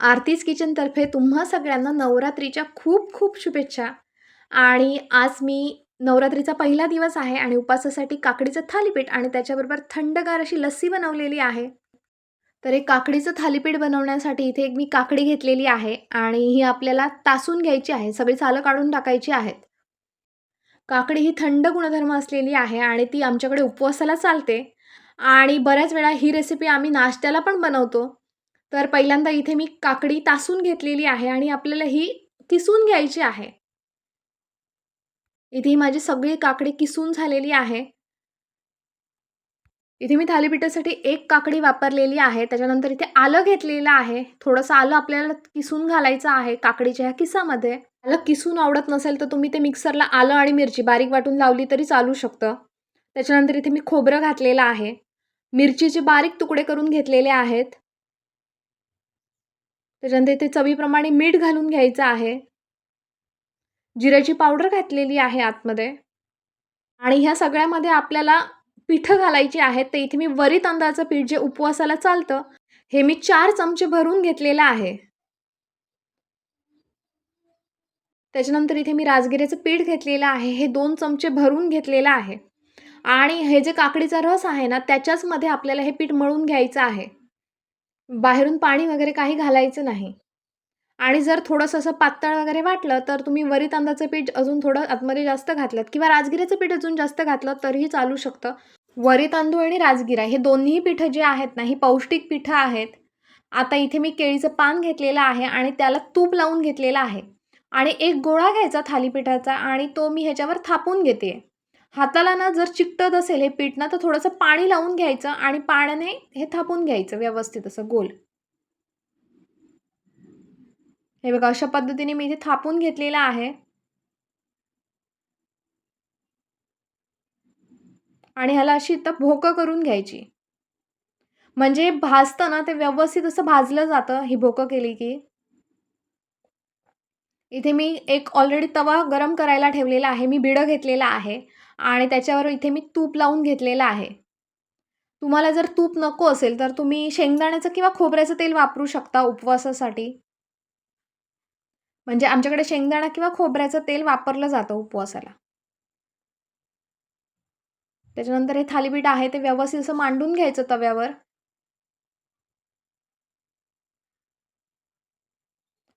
आरतीज किचनतर्फे तुम्हा सगळ्यांना नवरात्रीच्या खूप खूप शुभेच्छा. आणि आज मी नवरात्रीचा पहिला दिवस आहे आणि उपासासाठी काकडीचं थालीपीठ आणि त्याच्याबरोबर थंडगार अशी लस्सी बनवलेली आहे. तर हे काकडीचं थालीपीठ बनवण्यासाठी इथे एक मी काकडी घेतलेली आहे आणि ही आपल्याला तासून घ्यायची आहे. सगळी सालं काढून टाकायची आहेत. काकडी ही थंड गुणधर्म असलेली आहे आणि ती आमच्याकडे उपवासाला चालते. आणि बऱ्याच वेळा ही रेसिपी आम्ही नाश्त्याला पण बनवतो. तर पहिल्यांदा इथे मी काकडी तासून घेतलेली आहे आणि आपल्याला ही किसून घ्यायची आहे. इथे माझी सगळी काकडी किसून झालेली आहे. इथे मी थालीपीठासाठी एक काकडी वापरलेली आहे. त्याच्यानंतर इथे आलं घेतलेलं आहे. थोडंसं आलं आपल्याला किसून घालायचं आहे काकडीच्या ह्या किसामध्ये. आलं किसून आवडत नसेल तर तुम्ही ते मिक्सरला आलं आणि मिरची बारीक वाटून लावली तरी चालू शकतं. त्याच्यानंतर इथे मी खोबरं घातलेलं आहे. मिरचीचे बारीक तुकडे करून घेतलेले आहेत. त्याच्यानंतर इथे चवीप्रमाणे मीठ घालून घ्यायचं आहे. जिऱ्याची पावडर घातलेली आहे आतमध्ये. आणि ह्या सगळ्यामध्ये आपल्याला पिठं घालायची आहेत. तर इथे मी वरी तांदळाचं पीठ जे उपवासाला चालतं हे मी चार चमचे भरून घेतलेलं आहे. त्याच्यानंतर इथे मी राजगिऱ्याचं पीठ घेतलेलं आहे. हे दोन चमचे भरून घेतलेलं आहे. आणि हे जे काकडीचा रस आहे ना त्याच्याचमध्ये आपल्याला हे पीठ मळून घ्यायचं आहे. बाहेरून पाणी वगैरे काही घालायचं नाही. आणि जर थोडंसं असं पातळ वगैरे वाटलं तर तुम्ही वरी तांदळाचं पीठ अजून थोडं आतमध्ये जास्त घातलं किंवा राजगिऱ्याचं पीठ अजून जास्त घातलं तरीही चालू शकतं. वरी तांदूळ आणि राजगिरा हे दोन्ही पिठं जे आहेत ना ही पौष्टिक पिठं आहेत. आता इथे मी केळीचं पान घेतलेलं आहे आणि त्याला तूप लावून घेतलेलं आहे. आणि एक गोळा घ्यायचा थालीपीठाचा आणि तो मी ह्याच्यावर थापून घेते हाताला ना जर चिकटत असेल हे पीठ ना तर थोडंसं पाणी लावून घ्यायचं आणि पाण्याने हे थापून घ्यायचं व्यवस्थित असं गोल. हे बघा अशा पद्धतीने मी इथे थापून घेतलेलं आहे. आणि ह्याला अशी इथं भोकं करून घ्यायची. म्हणजे भाजतं ना ते व्यवस्थित असं भाजलं जातं ही भोकं केली की. इथे मी एक ऑलरेडी तवा गरम करायला ठेवलेला आहे मी बिडं घेतलेला आहे. आणि त्याच्यावर इथे मी तूप लावून घेतलेलं आहे. तुम्हाला जर तूप नको असेल तर तुम्ही शेंगदाण्याचं किंवा खोबऱ्याचं तेल वापरू शकता उपवासासाठी. म्हणजे आमच्याकडे शेंगदाणा किंवा खोबऱ्याचं तेल वापरलं जातं उपवासाला. त्याच्यानंतर हे थालीपीठ आहे ते व्यवस्थित असं मांडून घ्यायचं तव्यावर.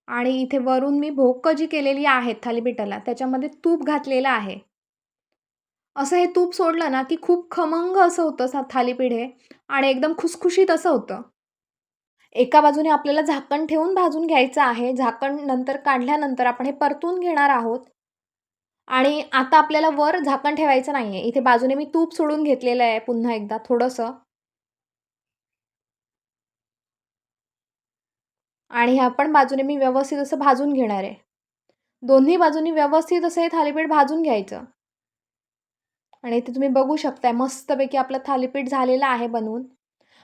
आणि इथे वरून मी भोकं जी केलेली आहेत थालीपीठाला त्याच्यामध्ये तूप घातलेलं आहे. असं हे तूप सोडलं ना की खूप खमंग असं होतं थालीपीठ हे आणि एकदम खुसखुशीत असं होतं. एका बाजूने आपल्याला झाकण ठेवून भाजून घ्यायचं आहे. झाकण नंतर काढल्यानंतर आपण हे परतून घेणार आहोत. आणि आता आपल्याला वर झाकण ठेवायचं नाही आहे इथे बाजूने मी तूप सोडून घेतलेलं आहे पुन्हा एकदा थोडंसं. आणि आपण बाजूने मी व्यवस्थित असं भाजून घेणार आहे. दोन्ही बाजूनी व्यवस्थित असं हे थालीपीठ भाजून घ्यायचं. आणि इथे तुम्ही बघू शकताय मस्तपैकी आपलं थालीपीठ झालेलं आहे बनवून.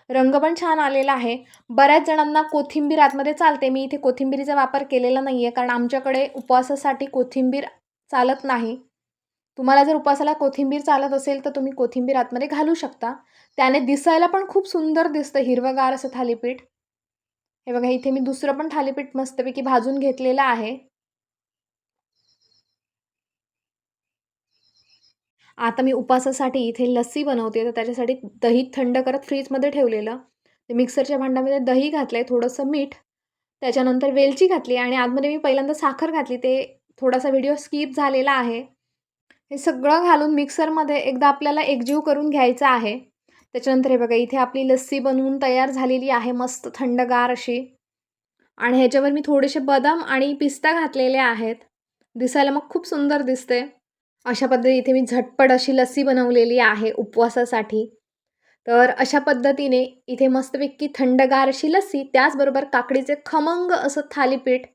रंग पण छान आलेला आहे. बऱ्याच जणांना कोथिंबीर आतमध्ये चालते. मी इथे कोथिंबीरीचा वापर केलेला नाही आहे कारण आमच्याकडे उपवासासाठी कोथिंबीर चालत नाही. तुम्हाला जर उपवासाला कोथिंबीर चालत असेल तर तुम्ही कोथिंबीर आतमध्ये घालू शकता. त्याने दिसायला पण खूप सुंदर दिसतं हिरवगार असं थालीपीठ. हे बघा इथे मी दुसरं पण थालीपीठ मस्तपैकी भाजून घेतलेलं आहे. आता मी उपासासाठी इथे लस्सी बनवते तर त्याच्यासाठी दही थंड करत फ्रीजमध्ये ठेवलेलं. ते मिक्सरच्या भांड्यामध्ये दही घातलं आहे थोडंसं मीठ त्याच्यानंतर वेलची घातली आणि आतमध्ये मी पहिल्यांदा साखर घातली. ते थोडासा व्हिडिओ स्किप झालेला आहे. हे सगळं घालून मिक्सरमध्ये एकदा आपल्याला एकजीव करून घ्यायचं आहे. त्याच्यानंतर हे बघा इथे आपली लस्सी बनवून तयार झालेली आहे मस्त थंडगार अशी. आणि ह्याच्यावर मी थोडेसे बदाम आणि पिस्ता घातलेले आहेत. दिसायला मग खूप सुंदर दिसते. अशा पद्धती इथे मी झटपट अशी लस्सी बनवलेली आहे उपवासासाठी. तर अशा पद्धतीने इथे मस्तपैकी थंडगार अशी लस्सी त्याचबरोबर काकडीचे खमंग असं थालीपीठ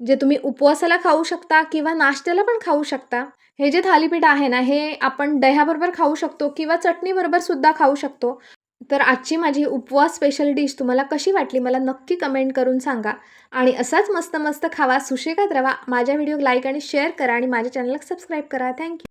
जे तुम्ही उपवासाला खाऊ शकता किंवा नाश्त्याला पण खाऊ शकता. हे जे थालीपीठ आहे ना हे आपण दह्याबरोबर खाऊ शकतो किंवा चटणीबरोबर सुद्धा खाऊ शकतो. तर आजची माझी उपवास स्पेशल डिश तुम्हाला कशी वाटली मला नक्की कमेंट करून सांगा. आणि असाच मस्त मस्त खावा सुशेगात रवा. माझ्या व्हिडिओ लाईक आणि शेअर करा आणि माझ्या चॅनलला सबस्क्राईब करा. थँक्यू